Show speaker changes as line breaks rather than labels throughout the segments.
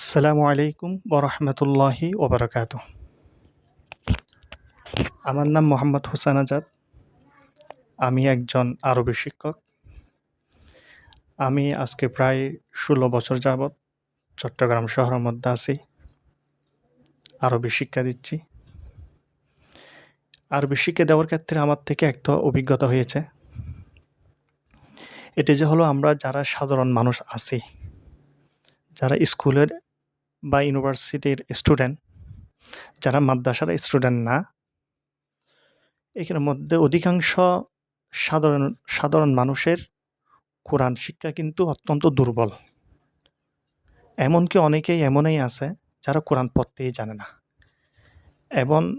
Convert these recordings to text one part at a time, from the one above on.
আসসালামু আলাইকুম ওরহমতুল্লাহি ওবরাকাত আমার নাম মোহাম্মদ হোসেন আজাদ। আমি একজন আরবি শিক্ষক। আমি আজকে প্রায় ষোলো বছর যাবৎ চট্টগ্রাম শহরের মধ্যে আছি। আরবি শিক্ষা দিচ্ছি। আরবি শিক্ষা দেওয়ার ক্ষেত্রে আমার থেকে একটা অভিজ্ঞতা হয়েছে। এটি যে হলো আমরা যারা সাধারণ মানুষ আছি, যারা স্কুলের বা ইউনিভার্সিটির স্টুডেন্ট, যারা মাদ্রাসার স্টুডেন্ট না, এখানের মধ্যে অধিকাংশ সাধারণ সাধারণ মানুষের কোরআন শিক্ষা কিন্তু অত্যন্ত দুর্বল। এমনকি অনেকেই এমনই আছে যারা কোরআন পড়তেই জানে না। এবং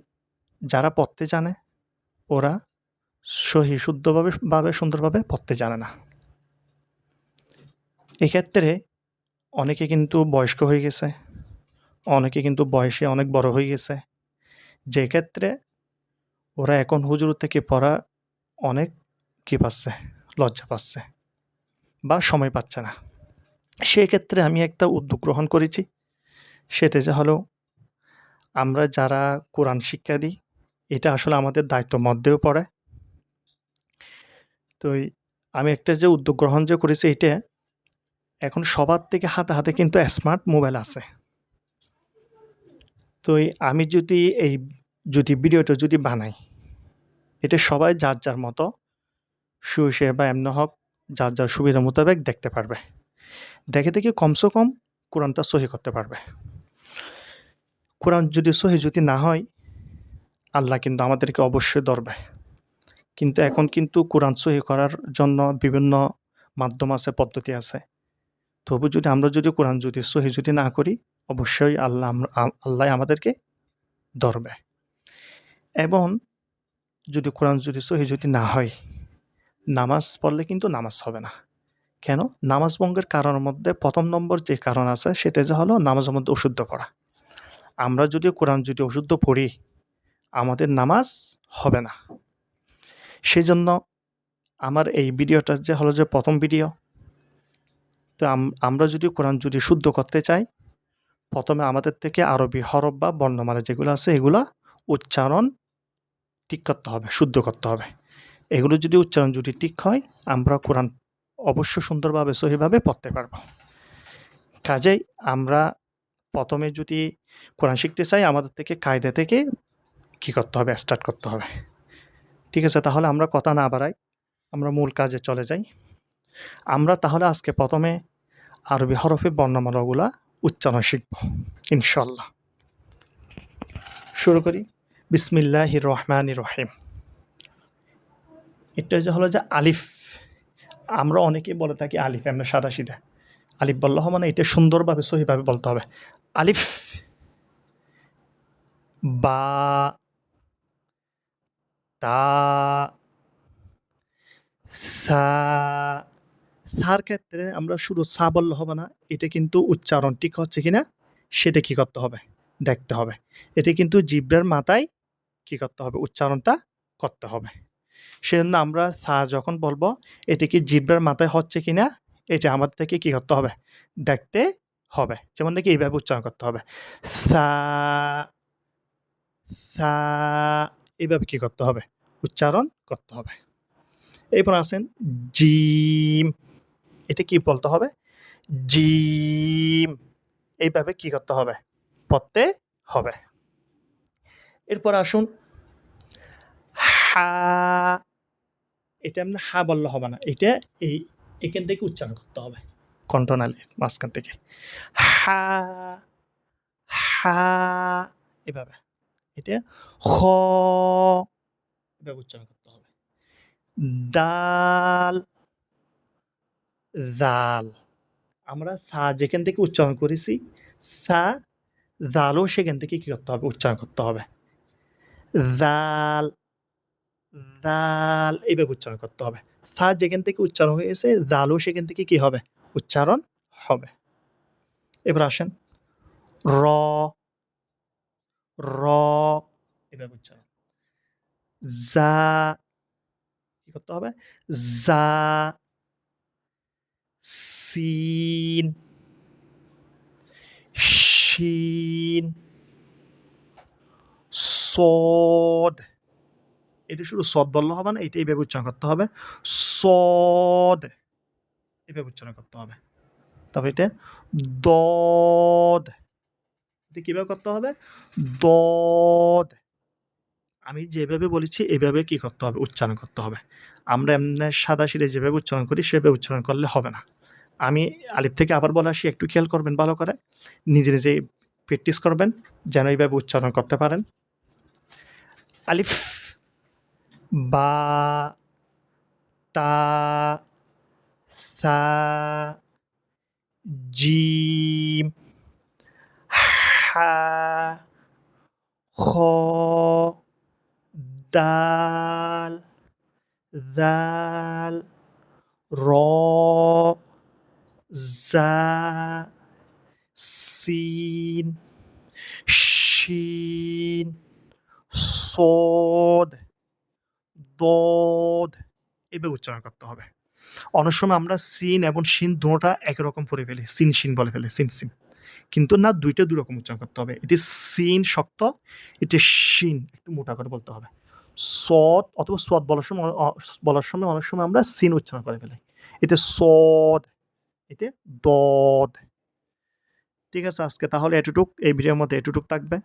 যারা পড়তে জানে, ওরা সহি, শুদ্ধভাবে, ভাবে, সুন্দরভাবে পড়তে জানে না। এক্ষেত্রে অনেকে কিন্তু বয়স্ক হয়ে গেছে অনেকে কিন্তু বয়সে অনেক বড় হয়ে গেছে। যে ক্ষেত্রে ওরা এখন হুজুর থেকে পড়া অনেক কি পাচ্ছে, লজ্জা পাচ্ছে বা সময় পাচ্ছে না। সেই ক্ষেত্রে আমি একটা উদ্যোগ গ্রহণ করেছি। সেটা যে হলো আমরা যারা কোরআন শিক্ষা দিই, এটা আসলে আমাদের দায়িত্ব মধ্যেও পড়ে। তো আমি একটা যে উদ্যোগ গ্রহণ যে করেছি, এটা এখন সবার থেকে হাতে হাতে কিন্তু স্মার্ট মোবাইল আছে। তো আমি যদি এই, যদি ভিডিওটা যদি বানাই, এটা সবাই যার যার মতো শুয়ে বা এমনি হোক, যার যার সুবিধা মোতাবেক দেখতে পারবে। দেখে দেখে কমসে কম কোরআনটা সহি করতে পারবে। কোরআন যদি সহি যদি না হয়, আল্লাহ কিন্তু আমাদেরকে অবশ্যই ধরবে। কিন্তু এখন কিন্তু কোরআন সহি করার জন্য বিভিন্ন মাধ্যম আছে, পদ্ধতি আছে। তবু যদি আমরা যদি কোরআন যদি সহি যদি না করি অবশ্যই আল্লাহ আল্লাহ আমাদেরকে ধরবে এবং যদি কোরআন যদি সহি যদি না হয়, নামাজ পড়লে কিন্তু নামাজ হবে না। কেন? নামাজ ভঙ্গের কারণের মধ্যে প্রথম নম্বর যে কারণ আছে, সেটা যে হলো নামাজের মধ্যে অশুদ্ধ পড়া। আমরা যদি কোরআন যদি অশুদ্ধ পড়ি, আমাদের নামাজ হবে না। সেই জন্য আমার এই ভিডিওটা যে হলো যে প্রথম ভিডিও, তো আমরা যদি কোরআন যদি শুদ্ধ করতে চাই প্রথমে আমাদের থেকে আরবি হরফ বা বর্ণমালা যেগুলো আছে, এগুলা উচ্চারণ ঠিক করতে হবে, শুদ্ধ করতে হবে। এগুলো যদি উচ্চারণ যদি ঠিক হয়, আমরা কোরআন অবশ্য সুন্দরভাবে, সহিভাবে পড়তে পারব। কাজেই আমরা প্রথমে যদি কোরআন শিখতে চাই, আমাদের থেকে কায়দা থেকে কী করতে হবে স্টার্ট করতে হবে। ঠিক আছে, তাহলে আমরা কথা না বাড়াই, আমরা মূল কাজে চলে যাই। আমরা তাহলে আজকে প্রথমে আরবি হরফে বর্ণমালাগুলা উচ্চারণ শিখব ইনশাল্লাহ শুরু করি। বিসমিল্লাহ রহমান রহিম। এটা যে হলো যে আলিফ। আমরা অনেকেই বলে থাকি আলিফ আমরা সাদা সিধা। আলিফ বললে মানে এটা সুন্দরভাবে, সহিভাবে বলতে হবে। আলিফ, বা, তা, সা সার ক্ষেত্রে আমরা শুধু সা বললে হবে না, এটা কিন্তু উচ্চারণ ঠিক হচ্ছে কিনা সেটা কি করতে হবে? দেখতে হবে। এটা কিন্তু জিব্রের মাথায় কি করতে হবে? উচ্চারণটা করতে হবে। সেজন্য আমরা সা যখন বলব, এটা কি জিব্রের মাথায় হচ্ছে কিনা? এটা আমাদের থেকে কি করতে হবে? দেখতে হবে। যেমন নাকি এইভাবে উচ্চারণ করতে হবে। সা সা, এইভাবে কি করতে হবে? উচ্চারণ করতে হবে। এরপর আসেন জিম। এটা কি বলতে হবে? জিম। এইভাবে কি করতে হবে? পড়তে হবে। এরপর আসুন। হা। এটা এমনি হা বললে হবে না। এটা এই এখান থেকে উচ্চারণ করতে হবে। কণ্ঠনালী মাঝখান থেকে। হা। হা। এভাবে। এটা খ এভাবে উচ্চারণ করতে হবে। দাল। জাল। আমরা সা যেখান থেকে উচ্চারণ করেছি, সা, জালও সেখান থেকে কী করতে হবে? উচ্চারণ করতে হবে। জাল জাল, এইভাবে উচ্চারণ করতে হবে। সা যেখান থেকে উচ্চারণ হয়েছে, জালও সেখান থেকে কী হবে? উচ্চারণ হবে। এবার আসেন। র র এভাবে উচ্চারণ। যা, কি করতে হবে? যা সিন শিন সদ এটা শুধু সদ বললে হবে না এটা এইভাবে উচ্চারণ করতে হবে। সদ এইভাবে উচ্চারণ করতে হবে। তারপর এটা দদ এটা কীভাবে করতে হবে? দদ আমি যেভাবে বলেছি, এভাবে কি করতে হবে? উচ্চারণ করতে হবে। আমরা এমনি সাদা সিধে যেভাবে উচ্চারণ করি, সেভাবে উচ্চারণ করলে হবে না। আমি আলিফ থেকে আবার বলে আসি, একটু খেয়াল করবেন ভালো করে। নিজে নিজে প্র্যাকটিস করবেন, যেন এইভাবে উচ্চারণ করতে পারেন। আলিফ, বা, তা, সা, জিম, হা, খ, দাল দাল র জা সিন শিন সদ দদ এভাবে উচ্চারণ করতে হবে। অনেক সময় আমরা সিন এবং শিন দুটোটা একই রকম পড়ে ফেলি। সিন শিন বলে ফেলি সিন সিন কিন্তু না, দুইটা দুই রকম উচ্চারণ করতে হবে। এটি সিন শক্ত, এটি শিন একটু মোটা করে বলতে হবে। সদ অথবা সদ বলার সময় বলার সময় অনেক সময় আমরা সিন উচ্চারণ করে ফেলি। এতে সদ এতে দদ। ঠিক আছে, আজকে তাহলে এটুটুক এই ভিডিওর মধ্যে এটুটুক থাকবে।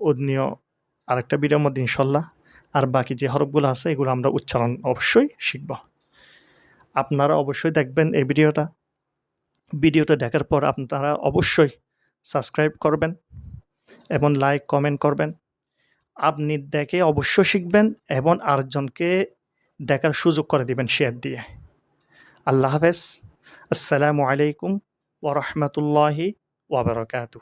অন্য আরেকটা ভিডিওর মধ্যে ইনশাল্লাহ। আর বাকি যে হরফগুলো আছে, এগুলো আমরা উচ্চারণ অবশ্যই শিখব। আপনারা অবশ্যই দেখবেন এই ভিডিওটা। ভিডিওটা দেখার পর আপনারা অবশ্যই সাবস্ক্রাইব করবেন এবং লাইক, কমেন্ট করবেন। আপনি দেখে অবশ্য শিখবেন এবং আরেকজনকে দেখার সুযোগ করে দিবেন শেয়ার দিয়ে। আল্লাহ হাফেজ। আসসালামু আলাইকুম ওরহমতুল্লাহি ওবরাকাতু